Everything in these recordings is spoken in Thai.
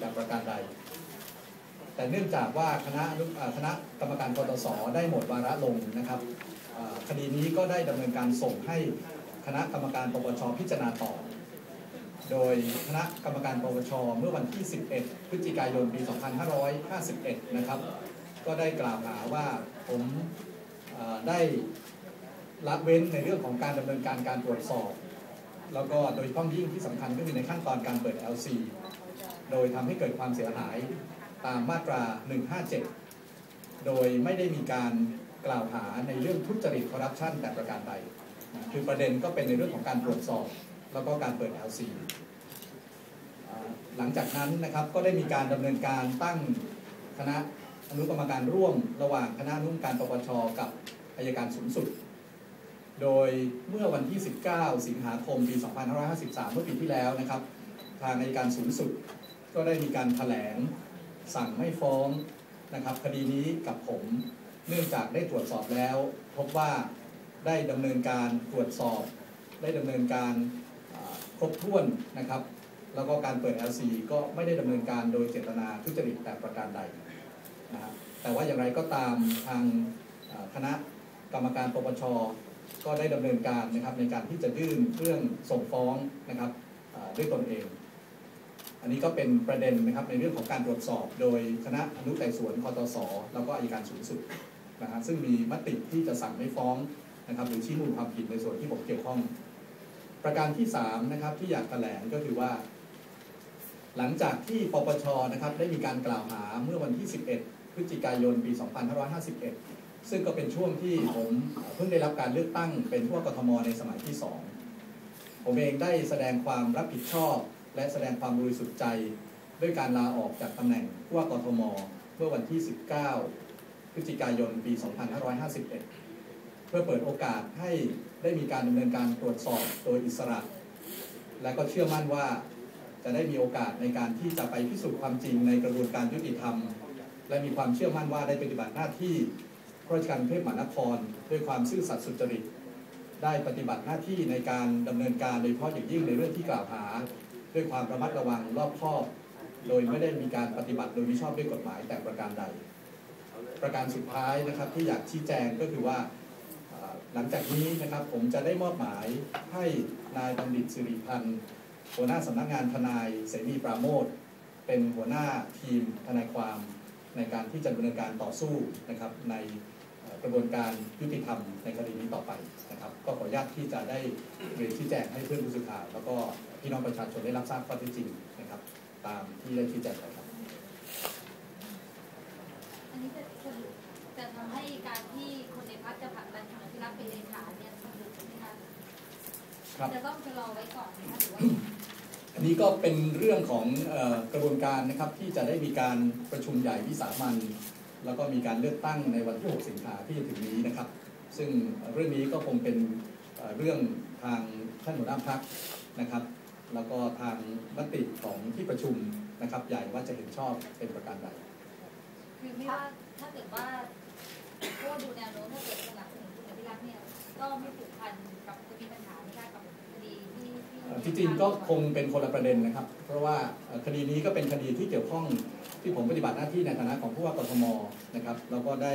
แต่ประการใด แต่เนื่องจากว่าคณะคณะกรรมการกตสได้หมดวาระลงนะครับคดีนี้ก็ได้ดำเนินการส่งให้คณะกรรมการปปชพิจารณาต่อ โดยคณะกรรมการปปชเมื่อวันที่ 11 พฤศจิกายน ปี 2551 นะครับ ก็ได้กล่าวหาว่าผมได้ละเว้นในเรื่องของการดำเนินการการตรวจสอบ แล้วก็โดยเฉพาะยิ่งที่สำคัญก็คือในขั้นตอนการเปิด LC โดยทำให้เกิดความเสียหายตามมาตรา 157 โดยไม่ได้มีการกล่าวหาในเรื่องทุจริตคอร์รัปชันแต่ประการใด คือประเด็นก็เป็นในเรื่องของการตรวจสอบ แล้วก็การเปิด LC หลังจากนั้นนะครับก็ได้มีการดำเนินการตั้งคณะอนุกรรมการร่วมระหว่างคณะอนุกรรมการปปชกับอายการสูงสุด โดยเมื่อวันที่ 19 สิงหาคม ปี 2553 เมื่อปีที่แล้วนะครับ ทางอายการสูงสุด ก็ได้มีการแถลงสั่งไม่ฟ้องนะครับคดีนี้กับผม เนื่องจากได้ตรวจสอบแล้ว พบว่าได้ดำเนินการตรวจสอบ ได้ดำเนินการครบถ้วนนะครับ แล้วก็การเปิด LC ก็ไม่ได้ดำเนินการโดยเจตนาทุจริตแต่ประการใดนะครับแต่ว่าอย่างไรก็ตามทางคณะกรรมการปปชก็ได้ดำเนินการนะครับในการที่จะยื่นเรื่องส่งฟ้องนะครับด้วยตนเอง อันนี้ก็เป็นประเด็นนะครับในเรื่องของการตรวจสอบ โดยคณะอนุไต่สวนคอตสแล้วก็อัยการสูงสุดนะฮะซึ่งมีมติที่จะสั่งไม่ฟ้องนะครับหรือชี้มูลความผิดในส่วนที่ผมเกี่ยวข้อง ประการที่3นะครับที่อยากแถลงก็คือว่า หลังจากที่ปปชนะครับได้มีการกล่าวหาเมื่อวันที่ 11 พฤศจิกายนปี 2551 ซึ่งก็เป็นช่วงที่ผมเพิ่งได้รับการเลือกตั้งเป็นผู้ว่ากทมในสมัยที่ 2 ผมเองได้แสดงความรับผิดชอบ และแสดงความบริสุทธิ์ใจ ด้วยการลาออกจากตำแหน่งผู้ว่ากทม เมื่อวันที่ 19 พฤศจิกายน ปี 2551 เพื่อเปิดโอกาสให้ได้มีการดำเนินการตรวจสอบโดยอิสระ และก็เชื่อมั่นว่าจะได้มีโอกาสในการที่จะไปพิสูจน์ความจริงในกระบวนการยุติธรรม และมีความเชื่อมั่นว่าได้ปฏิบัติหน้าที่ราชการกรุงเทพมหานคร ด้วยความซื่อสัตย์สุจริต ได้ปฏิบัติหน้าที่ในการดำเนินการโดยเฉพาะอย่างยิ่งในเรื่องที่กล่าวหา ด้วยความระมัดระวังรอบคอบ โดยไม่ได้มีการปฏิบัติโดยมิชอบด้วยกฎหมายแต่ประการใด ประการสุดท้ายนะครับที่อยากชี้แจงก็คือว่าหลังจากนี้นะครับผมจะได้มอบหมายให้นายบัณฑิตสิริพันธ์หัวหน้าสำนักงานทนายเสรีปราโมทเป็นหัวหน้าทีมทนายความในการที่จะดำเนินการต่อสู้นะครับใน กระบวนการยุติธรรมในคดีนี้ต่อไปนะครับ ก็ขออนุญาตที่จะได้เรียนชี้แจงให้เพื่อนผู้สื่อข่าวแล้วก็พี่น้องประชาชนได้รับทราบข้อเท็จจริงนะครับ ตามที่ได้ชี้แจงไปครับอันนี้จะคือจะทำให้การที่คนในพักจะผลักดันคุณอภิรักษ์เป็นเลขาเนี่ยสำเร็จใช่ไหมคะครับจะต้องชะลอไว้ก่อนไหมคะหรือว่าอันนี้ก็เป็นเรื่องของเอ่อกระบวนการนะครับที่จะได้มีการประชุมใหญ่วิสามัน แล้วก็มีการเลือกตั้งในวันที่ 6 สิงหาที่จะถึงนี้นะครับ ซึ่งเรื่องนี้ก็คงเป็นเรื่องทางท่านหัวหน้าพักนะครับ แล้วก็ทางมติของที่ประชุมนะครับ ใหญ่ว่าจะเห็นชอบเป็นประการใดคือไม่ว่าถ้าเกิดว่าเพราะว่าดูแนวโน้มถ้าเกิดสนับสนุนคุณอภิรักษ์เนี่ยก็ไม่ผูกพันกับจะมีปัญหาไม่ได้กับคดีที่ที่ เอ่อที่ จริงก็คงเป็นคนละประเด็นนะครับ เพราะว่าเอ่อคดีนี้ก็เป็นคดีที่เกี่ยวข้องที่ผมปฏิบัติหน้าที่ในฐานะของผู้ว่ากทมนะครับแล้วก็ได้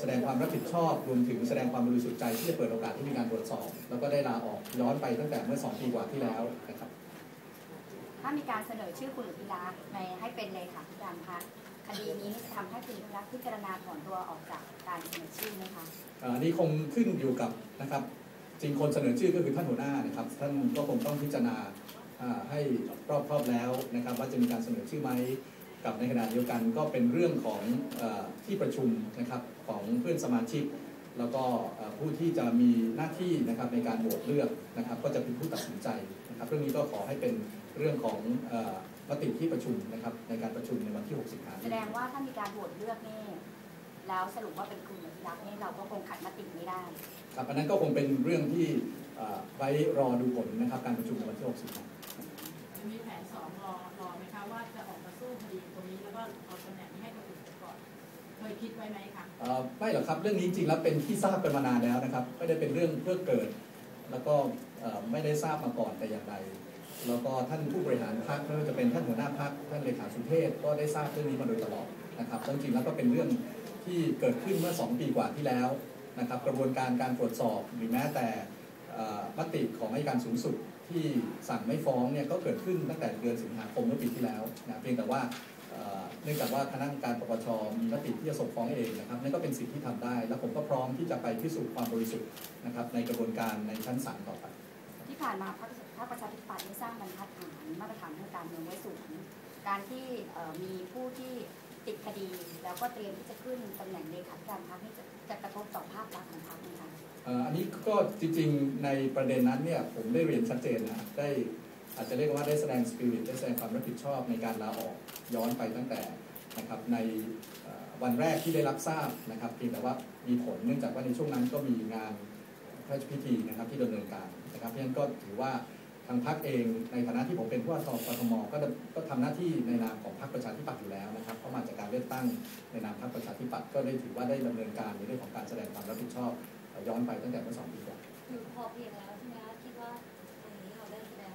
แสดงความรับผิดชอบรวมถึงแสดงความบริสุทธิ์ใจที่จะเปิดโอกาสให้มีการตรวจสอบ แล้วก็ได้ลาออกย้อนไปตั้งแต่เมื่อสองปีกว่าที่แล้วนะครับ ถ้ามีการเสนอชื่อคุณอภิรักษ์ในให้เป็นเลขาธิการพรรคคดีนี้นี่จะทำให้คุณอภิรักษ์พิจารณาถอนตัวออกจากการเสนอชื่อไหมคะเอ่ออันนี้คงขึ้นอยู่กับนะครับ จริงคนเสนอชื่อก็คือท่านหัวหน้านะครับท่านก็คงต้องพิจารณาให้รอบครอบแล้วนะครับ ว่าจะมีการเสนอชื่อไหมกับในขณะเดียวกันก็เป็นเรื่องของอที่ประชุมนะครับของเพื่อนสมาชิก แล้วก็ผู้ที่จะมีหน้าที่นะครับในการโหวตเลือกนะครับ ก็จะเป็นผู้ตัดสินใจนะครับ เรื่องนี้ก็ขอให้เป็นเรื่องของอมติที่ประชุมนะครับในการประชุมในวันที่ 6 สิงหาคแสดงว่าถ้ามีการโหวตเลือกนี่แล้วสรุปว่าเป็นคุณอภิรักษ์นี่เราก็คงขัดมติไม่ได้ ครับอันนั้นก็คงเป็นเรื่องที่เอ่อไว้รอดูผลนะครับการประชุมในวันที่6สิงหาคมมีแผนสองรอรอไหมคะว่าจะออกมาสู้คดีตรงนี้แล้วก็เอาตำแหน่งนี้ให้คนอื่นไปก่อนเคยคิดไว้ไหมคะเอ่อไม่หรอกครับเรื่องนี้จริงๆแล้วเป็นที่ทราบกันมานานแล้วนะครับไม่ได้เป็นเรื่องเพื่อเกิด แล้วก็เอ่อไม่ได้ทราบมาก่อนแต่อย่างใดแล้วก็ท่านผู้บริหารพรรคไม่ว่าจะเป็นท่านหัวหน้าพรรคท่านเลขาสุเทพก็ได้ทราบเรื่องนี้มาโดยตลอดนะครับซึ่งจริงๆแล้วก็เป็นเรื่องที่เกิดขึ้นเมื่อ 2 ปีกว่าที่แล้ว นะครับกระบวนการการตรวจสอบหรือแม้แต่มติของอัยการสูงสุดที่สั่งไม่ฟ้องเนี่ยก็เกิดขึ้นตั้งแต่เดือนสิงหาคมเมื่อปีที่แล้วนะเพียงแต่ว่าเนื่องจากว่าคณะกรรมการปปชมีมติที่จะส่งฟ้องเองนะครับนั่นก็เป็นสิ่งที่ทำได้ แล้วผมก็พร้อมที่จะไปพิสูจน์ความบริสุทธิ์นะครับในกระบวนการในชั้นศาลต่อไป ที่ผ่านมาพรรคพรรคประชาธิปัตย์ได้สร้างบรรทัดฐานมาตรฐานทางการเมืองไว้สูงการที่มีผู้ที่ติดคดี แล้วก็เตรียมที่จะขึ้นตำแหน่งเลขาธิการพรรคนี่จะ จะกระทบต่อภาพลักษณ์ของพรรคไหมคะอันนี้ก็จริงๆในประเด็นนั้นเนี่ยผมได้เรียนชัดเจนนะได้อาจจะเรียกว่าได้แสดงสปิริตได้แสดงความรับผิดชอบในการลาออกย้อนไปตั้งแต่นะครับในวันแรกที่ได้รับทราบนะครับเพียงแต่ว่ามีผลเนื่องจากว่าในช่วงนั้นก็มีงานพระราชพิธีนะครับที่ดำเนินการนะครับเพราะฉะนั้นก็ถือว่าางพรรคเองในฐานะที่ผมเป็นผู้ว่าการกทมก็ดำก็ทำหน้าที่ในนามของพรรคประชาธิปัตย์อยู่แล้วนะครับเพราะมาจากการเลือกตั้งในนามพรรคประชาธิปัตย์ก็ได้ถือว่าได้ดำเนินการในเรื่องของการแสดงความรับผิดชอบย้อนไปตั้งแต่เมื่อสองปีก่อนคือพอเพียงแล้วใช่ไหมคะคิดว่าตรงนี้เราได้แสดง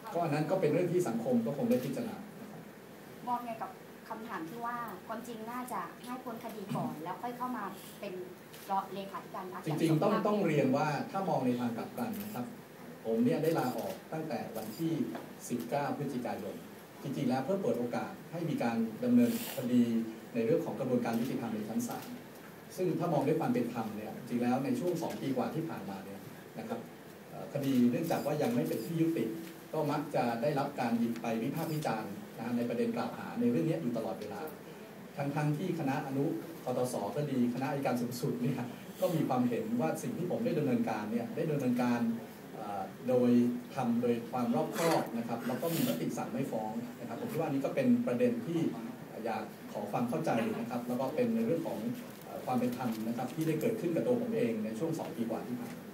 ความก็อันนั้นก็เป็นเรื่องที่สังคมก็คงได้พิจารณานะครับมองไงกับคำถามที่ว่าความจริงน่าจะให้พ้นคดีก่อน แล้วค่อยเข้ามาเป็นรอเลขาธิการพรรคจริงๆต้องต้องเรียนว่าถ้ามองในทางกลับกันนะครับ ผมเนี่ยได้ลาออกตั้งแต่วันที่ 19 พฤศจิกายน จริงๆ แล้วเพื่อเปิดโอกาสให้มีการดำเนินคดีในเรื่องของกระบวนการยุติธรรมในชั้นศาล ซึ่งถ้ามองด้วยความเป็นธรรมเนี่ย จริงๆแล้วในช่วง 2 ปีกว่าที่ผ่านมาเนี่ยนะครับคดีเนื่องจากว่ายังไม่เป็นที่ยุติ ก็มักจะได้รับการหยิบไปวิพากษ์วิจารณ์นะฮะในประเด็นกล่าวหาในเรื่องนี้อยู่ตลอดเวลา ทั้งๆที่คณะอนุคอตสก็ดี คณะอัยการสูงสุดเนี่ย ก็มีความเห็นว่าสิ่งที่ผมได้ดำเนินการเนี่ย ได้ดำเนินการ โดยทำโดยความรอบคอบนะครับแล้วก็มีมติสั่งไม่ฟ้องนะครับผมคิดว่านี้ก็เป็นประเด็นที่อยากขอความเข้าใจนะครับ แล้วก็เป็นในเรื่องของเอ่อความเป็นธรรมนะครับ ที่ได้เกิดขึ้นกับตัวผมเองในช่วงสองปีกว่าที่ผ่านมา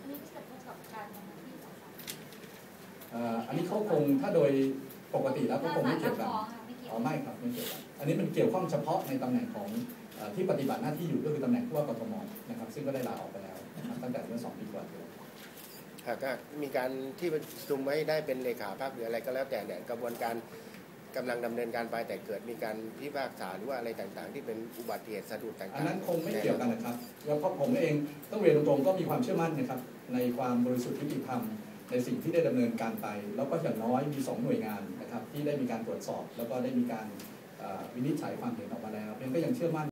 อันนี้จะกระทบกับการทำหน้าที่ของศาลเอ่ออันนี้เขาคงถ้าโดยปกติแล้วก็ถ้าคงศาลไม่รัเกี่บยวกันฟ้องค่ะไม่เกี่ยวอ๋อไม่ครับไม่เกี่ยวกันอันนี้มันเกี่ยวข้องเฉพาะในตำแหน่งของเอ่อที่ปฏิบัติหน้าที่อยู่ก็คือตำแหน่งผู้ว่ากทมนะครับ ซึ่งก็ได้ลาออกไปแล้วนะครับตั้งแต่เมื่อสองปีกว่า ที่แล้วหากมีการที่ประชุมไว้ได้เป็นเลขาพรรคหรืออะไรก็แล้วแต่เนี่ยกระบวนการกำลังดำเนินการไปแต่เกิดมีการพิพากษาหรือว่าอะไรต่างๆ ที่เป็นอุบัติเหตุสะดุดต่างๆอันนั้นคงไม่เกี่ยวกันนะครับ แล้วก็ผมเองต้องเรียนตรงๆก็มีความเชื่อมั่นนะครับในความบริสุทธิ์ยุติธรรมในสิ่งที่ได้ดำเนินการไป แล้วก็อย่างน้อยมีสองหน่วยงานนะครับที่ได้มีการตรวจสอบ แล้วก็ได้มีการวินิจฉัยความเห็นออกมาแล้วเพราะฉะนั้นก็ยังเชื่อมั่น